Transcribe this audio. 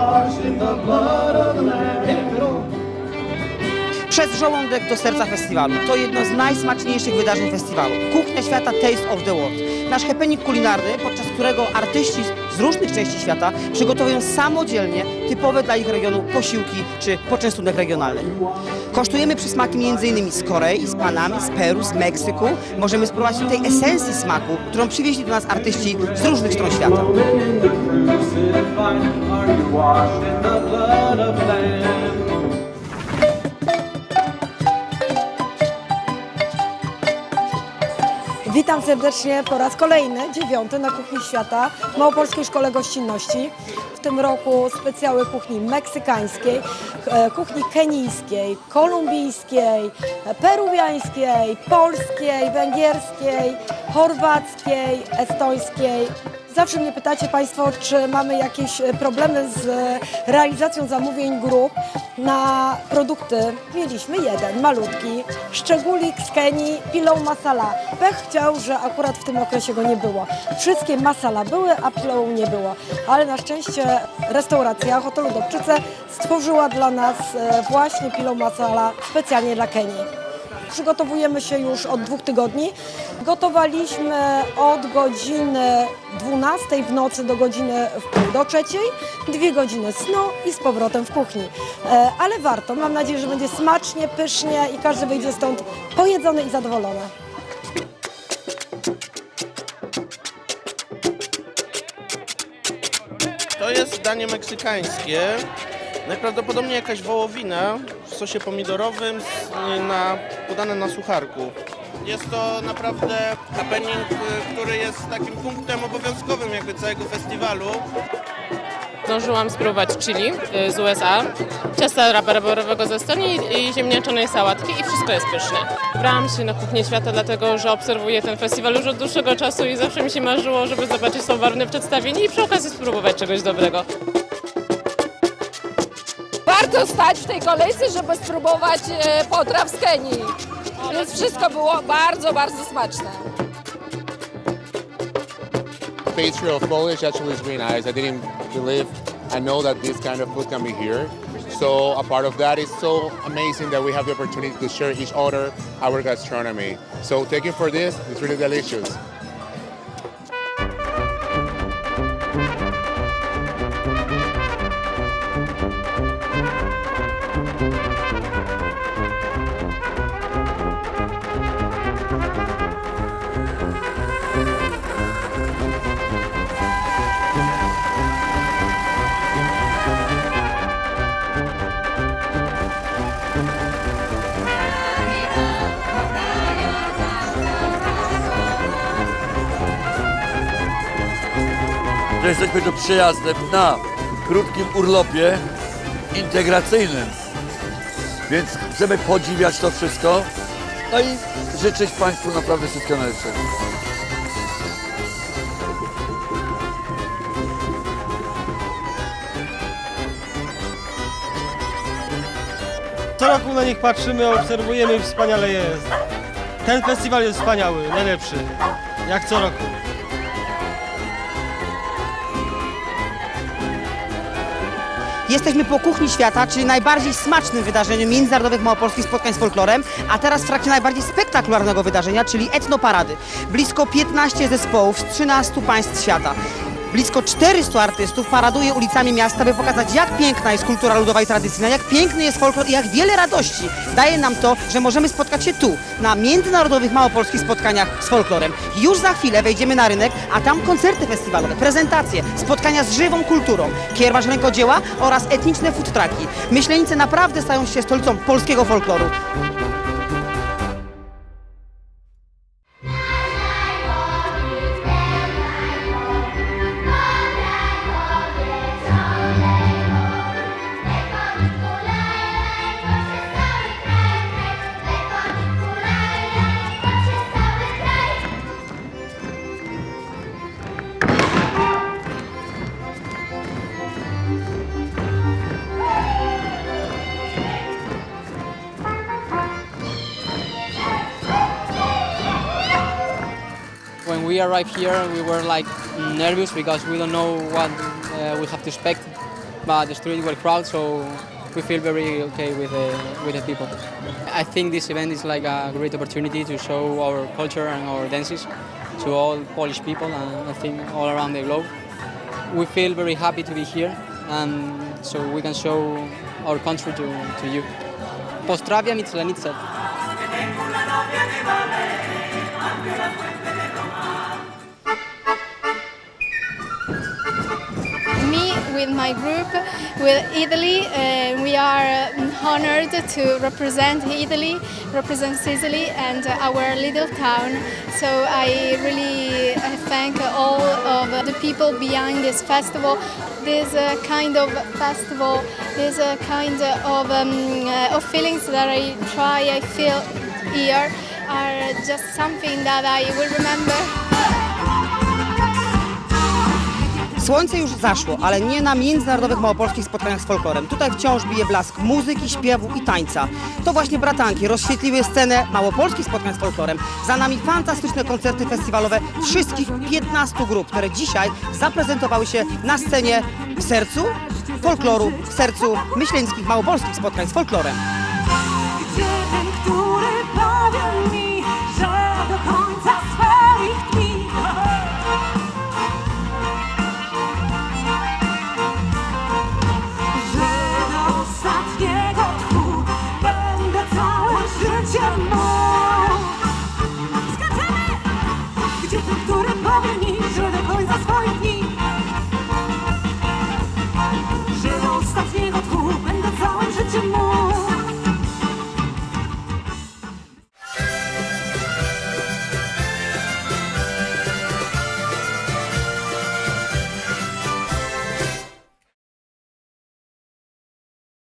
washed in the blood of the Lamb. Przez żołądek do serca festiwalu. To jedno z najsmaczniejszych wydarzeń festiwalu. Kuchnia świata Taste of the World. Nasz happening kulinarny, podczas którego artyści z różnych części świata przygotowują samodzielnie typowe dla ich regionu posiłki czy poczęstunek regionalny. Kosztujemy przysmaki m.in. z Korei, z Panamy, z Peru, z Meksyku. Możemy spróbować tej esencji smaku, którą przywieźli do nas artyści z różnych stron świata. Are you washed in the blood of? Witam serdecznie po raz kolejny, dziewiąty na Kuchni Świata w Małopolskiej Szkole Gościnności. W tym roku specjały kuchni meksykańskiej, e, kuchni kenijskiej, kolumbijskiej, peruwiańskiej, polskiej, węgierskiej, chorwackiej, estońskiej. Zawsze mnie pytacie Państwo, czy mamy jakieś e, problemy z e, realizacją zamówień grup na produkty. Mieliśmy jeden, malutki, szczególik z Kenii, pilą masala. Pech chciał, że akurat w tym okresie go nie było. Wszystkie masala były, a pilą nie było. Ale na szczęście restauracja hotelu Dobczyce stworzyła dla nas e, właśnie pilą masala specjalnie dla Kenii. Przygotowujemy się już od dwóch tygodni. Gotowaliśmy od godziny 12 w nocy do godziny w pół do trzeciej, dwie godziny snu i z powrotem w kuchni. E, Ale warto, mam nadzieję, że będzie smacznie, pysznie i każdy wyjdzie stąd pojedzony i zadowolony. To jest danie meksykańskie. Najprawdopodobniej jakaś wołowina sosie pomidorowym z- na, podane na sucharku. Jest to naprawdę happening, y, który jest takim punktem obowiązkowym jakby całego festiwalu. Zdążyłam spróbować chili y, z USA, ciasta rabarbarowego ze Estonii i ziemniaczanej sałatki i wszystko jest pyszne. Wybrałam się na Kuchnię Świata dlatego, że obserwuję ten festiwal już od dłuższego czasu i zawsze mi się marzyło, żeby zobaczyć tą barwne przedstawienie i przy okazji spróbować czegoś dobrego. Warto stać w tej kolejce, żeby spróbować e, potraw z Kenii. Więc wszystko było bardzo, bardzo smaczne. pastry of Polish actually is really nice. I didn't believe, I know that this kind of food can be here. So a part of that is so amazing that we have the opportunity to share each other our gastronomy. So taking for this, it's really delicious. Że jesteśmy tu przyjazdem na krótkim urlopie integracyjnym. Więc chcemy podziwiać to wszystko. No i życzyć Państwu naprawdę wszystkiego najlepszego. Co roku na nich patrzymy, obserwujemy wspaniale jest. Ten festiwal jest wspaniały, najlepszy. Jak co roku. Jesteśmy po Kuchni Świata, czyli najbardziej smacznym wydarzeniu międzynarodowych małopolskich spotkań z folklorem, a teraz w trakcie najbardziej spektakularnego wydarzenia, czyli etnoparady. Blisko 15 zespołów z 13 państw świata. Blisko 400 artystów paraduje ulicami miasta, by pokazać, jak piękna jest kultura ludowa i tradycyjna, jak piękny jest folklor i jak wiele radości daje nam to, że możemy spotkać się tu, na międzynarodowych małopolskich spotkaniach z folklorem. Już za chwilę wejdziemy na rynek, a tam koncerty festiwalowe, prezentacje, spotkania z żywą kulturą, kiermasz rękodzieła oraz etniczne food. Myślenice naprawdę stają się stolicą polskiego folkloru. We arrived here, and we were like nervous because we don't know what uh, we have to expect. but the street were crowded, so we feel very okay with the, with the people. I think this event is like a great opportunity to show our culture and our dances to all Polish people and I think all around the globe. We feel very happy to be here and so we can show our country to, to you. Pozdrawiam i with my group with Italy. Uh, we are uh, honored to represent Italy, represent Sicily and our little town. So I really uh, thank all of the people behind this festival. This uh, kind of festival, this kind of, um, of feelings that I try, I feel here are just something that I will remember. Słońce już zaszło, ale nie na międzynarodowych małopolskich spotkaniach z folklorem. Tutaj wciąż bije blask muzyki, śpiewu i tańca. To właśnie bratanki rozświetliły scenę małopolskich spotkań z folklorem. Za nami fantastyczne koncerty festiwalowe wszystkich 15 grup, które dzisiaj zaprezentowały się na scenie w sercu folkloru, w sercu myśleńskich małopolskich spotkań z folklorem.